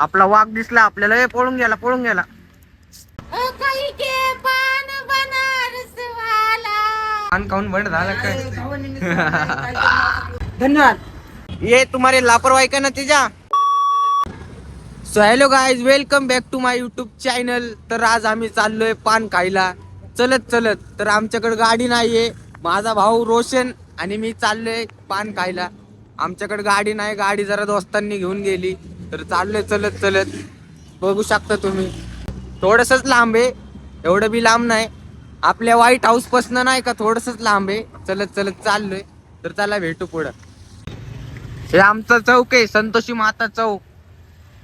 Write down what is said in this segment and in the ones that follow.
आपला वाघ दिसला आपल्याला ए, पळून गेला पळून गेला. पान बनारस वाला. पान खाऊन बंद झाला काय? धन्यवाद. ये तुम्हारे लापरवाही का नतीजा? So hello guys welcome back to my YouTube channel तर आज आम्ही चाललोय पान खायला. चलत चलत. तर आमच्याकडे गाडी नाहीये. माझा भाऊ रोशन आणि मी चाललोय पान खायला. आमच्याकडे गाडी नाही गाडी जरा दोस्तांनी घेऊन गेली. तर चाललोय चलत चलत. बघू शकता तुम्ही. थोडंसंच लांब आहे. एवढं बी लांब नाही. आपल्या व्हाईट हाऊस पासन नाही का थोडंसंच लांब आहे. चलत चलत चाललोय. तर चला भेटू पुढं. हे आमचा चौक आहे संतोषी माता चौक.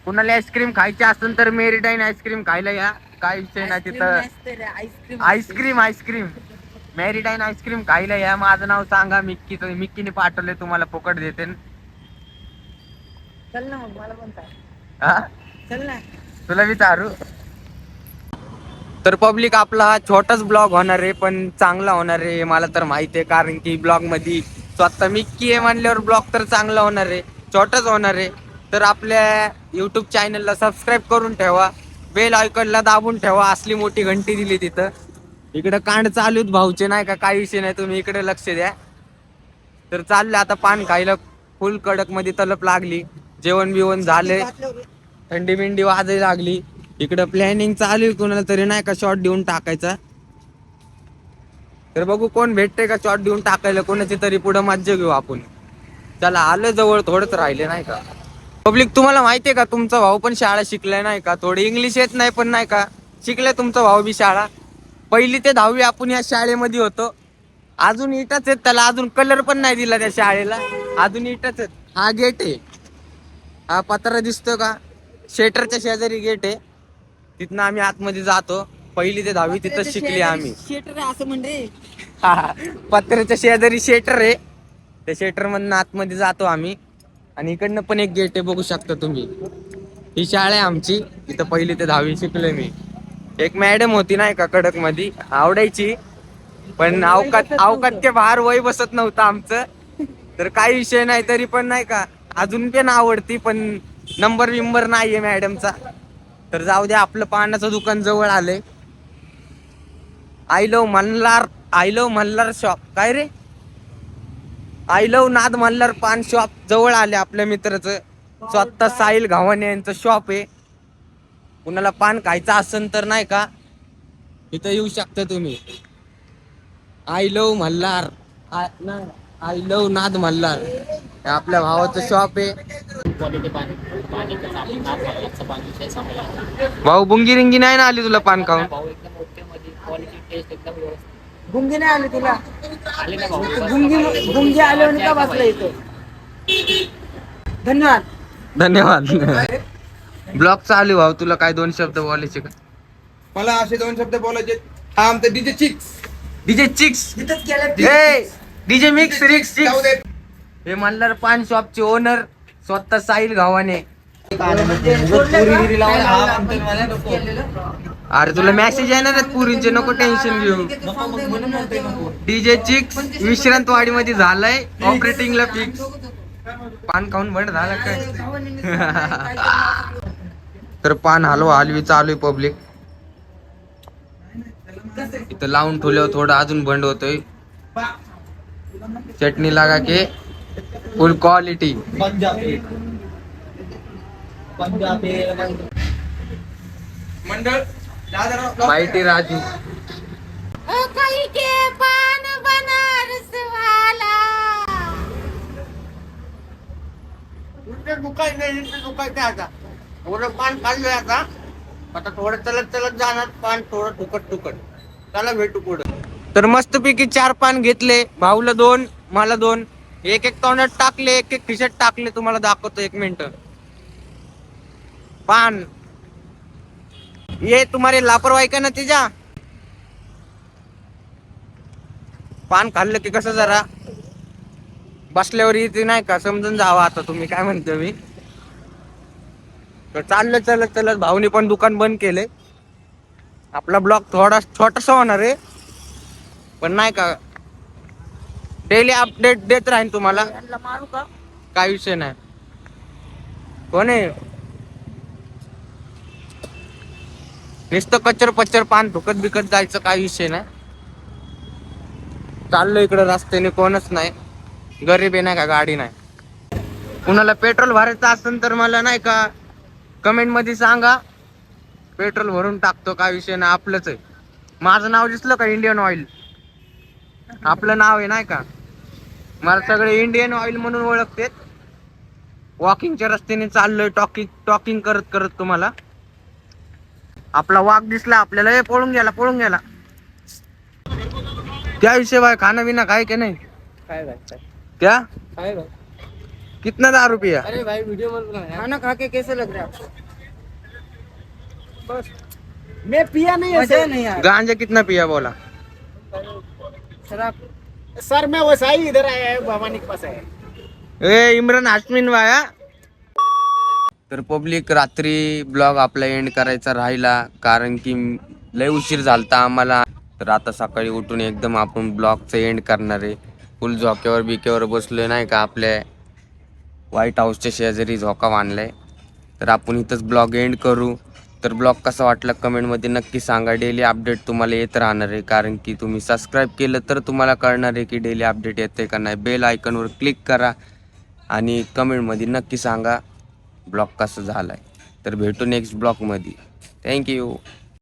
कुणाला आईस्क्रीम खायची असेल तर मेरीटाईन आईस्क्रीम खायला या. काय विषय नाही तिथं. आईस्क्रीम आईस्क्रीम मेरीटाईन आईस्क्रीम खायला या. माझं नाव सांगा मिक्की मिक्कीने पाठवले तुम्हाला फुकट देते. चल ना मग मला पण. हा? चल ना. तुला विचारू? तर पब्लिक आपला हा छोटाच ब्लॉग होणार आहे पण चांगला होणार आहे मला तर माहिती आहे कारण की ब्लॉगमध्ये स्वतः मिक्की आहे म्हणल्यावर ब्लॉग तर चांगला होणार आहे छोटाच होणार आहे. तर आपल्या युट्यूब चॅनलला सबस्क्राईब करून ठेवा बेल आयकॉनला दाबून ठेवा असली मोठी घंटी दिली तिथं. इकडे कांड चालू आहेत भाऊचे नाही का काही विषय नाही तुम्ही इकडे लक्ष द्या. तर चालले आता पान खायला फुल कडकमध्ये तलप लागली. जेवण बिवण झाले. थंडी बिंडी वाजायला लागली. इकडं प्लॅनिंग चालू आहे कुणाला तरी नाही का शॉट देऊन टाकायचा. तर बघू कोण भेटते का शॉट देऊन टाकायला कोणाची तरी पुढं मज्जा घेऊ आपण. चला आलं जवळ थोडंच राहिले नाही का? पब्लिक तुम्हाला माहितीये का तुमचा भाऊ पण शाळा शिकलाय नाही का? थोडी इंग्लिश येत नाही पण नाही का? शिकलाय तुमचा भाऊ बी शाळा. पहिली ते दहावी आपण या शाळेमध्ये होतो. अजून इटाच आहेत त्याला अजून कलर पण नाही दिला त्या शाळेला. अजून इटाच आहेत. हा गेट आहे. हा पत्रा दिसतो का? शेटरच्या शेजारी गेट आहे. तिथनं आम्ही आतमध्ये जातो. पहिली ते दहावी तिथं शिकली आम्ही. शेटर आहे असं म्हणजे हा, पत्र्याच्या शेजारी शेटर आहे. त्या शेटर मधनं आतमध्ये जातो आम्ही. आणि इकडनं पण एक गेट आहे बघू शकता तुम्ही. ही शाळा आहे आमची. इथं पहिली ते दहावी शिकलोय मी. एक मॅडम होती नाही का कडकमध्ये आवडायची. पण अवकात अवकात के बाहेर वय बसत नव्हतं आमचं. तर काही विषय नाही तरी पण नाही का? अजून पण आवडती पण नंबर विंबर नाहीये मॅडमचा तर जाऊ द्या आपलं पानाचं दुकान जवळ आलंय. I love Malhar I love Malhar shop काय रे? आय लव नाद मल्हार पान शॉप जवळ आले आपल्या मित्राचं. स्वतः साहिल घावाने यांचं शॉप आहे. कुणाला पान खायचं असेल तर नाही का? इथं येऊ शकता तुम्ही. I love Malhar I love नाद मल्हार आपल्या भावाचं शॉप आहे. भाऊ बुंगी रिंगी नाही ना आली तुला पान खाऊन? भाऊ एकदम ओके मध्ये क्वालिटी टेस्ट एकदम व्यवस्थित. गुंगी नाही आली तुला? आले ना भाऊ तू गुंगी गुंगी का बसला इथं? धन्यवाद. धन्यवाद. ब्लॉग चालू भाऊ तुला काय दोन शब्द बोलायचे का? मला असे दोन शब्द बोलायचे. हा आमचं DJ chicks. DJ chicks. DJ mix रिक्स दे. हे म्हणलं पान शॉपचे ओनर स्वतः साहिल गावाने अरे तुला मेसेज येणार पुरींचे नको टेन्शन घेऊ. डीजे चिक्स विश्रांतवाडी मध्ये झालंय ऑपरेटिंगला फिक्स पान खाऊन बंद झाला काय तर पान हलवा हलवी चालू आहे पब्लिक इथं लावून ठेवल्यावर थोडं अजून बंड होतोय. चटणी लागा के. फुल क्वालिटी मंडळ माहिती राजू. कहीं के पान बनारस वाला. दुकान नाही दुकान आता. थोडं पान काढलंय आता. आता थोडं चलत चलत जाणार. पान थोडं तुकट तुकट त्याला भेटू पुढं. तर मस्तपैकी चार पान घेतले. भाऊला दोन मला दोन. एक एक तोंडात टाकले एक एक खिशात टाकले तुम्हाला दाखवतो एक मिनिट. पान. ये तुम्हारे लापरवाही का तिच्या पान खाल्लं की कसं जरा? बसल्यावर येते नाही का? समजून जावा आता तुम्ही काय म्हणतो मी? तर चाललं चलत चलत भाऊनी पण दुकान बंद केले. आपला ब्लॉग थोडा छोटासा होणार आहे. पण नाही का डेली अपडेट देत राहीन तुम्हाला. मारू का? काय विषय नाही. कोण आहे? नुसतं कच्चर पच्चर पान फुकत बिकत जायचं काही विषय नाही. चाललो इकडं रस्त्याने कोणच नाही. गरीब आहे नाही का गाडी नाही. कुणाला पेट्रोल भरायचं असेल तर मला नाही का कमेंटमध्ये सांगा. पेट्रोल भरून टाकतो काय विषय नाही आपलंच आहे. माझं नाव दिसलं का इंडियन ऑइल आपलं नाव आहे नाही का? मला सगळे इंडियन ऑइल म्हणून ओळखते वॉकिंगच्या रस्त्याने चाललोय टॉकिंग टॉकिंग करत करत तुम्हाला. आपला वाघ दिसला आपल्याला ए पळून गेला पळून गेला. क्या विषय भाई खाना बिना खाए के नहीं? काय भाई क्या? काय? भाई कितना दारू रुपया? अरे भाई वीडियो मत बना खाना खा के कैसे लग रहा है आपको? बस. मैं पिया नहीं मजा नहीं यार गांजा कितना पिया बोला? शराब। सर मैं वैसाई इधर आया है भवानी के पास आया ए इम्रान हाशमीन वाया तर पब्लिक रात्री ब्लॉग आपला एंड करायचा राहिला कारण की लय उशीर झालता आम्हाला. तर आता सकाळी उठून एकदम आपण ब्लॉगचं एंड करणार आहे. फुल झोक्यावर बिक्यावर बसलोय नाही का आपल्या व्हाईट हाऊसच्या शेजारी झोका बांधलाय. तर आपण इथंच ब्लॉग एंड करू. तर ब्लॉग कसा वाटला कमेंटमध्ये नक्की सांगा. डेली अपडेट तुम्हाला येत राहणार आहे. कारण की तुम्ही सबस्क्राईब केलं तर तुम्हाला कळणार आहे की डेली अपडेट येते का नाही. बेल आयकनवर क्लिक करा आणि कमेंटमध्ये नक्की सांगा ब्लॉग कसा झाला आहे तर भेटू नेक्स्ट ब्लॉगमध्ये. थँक्यू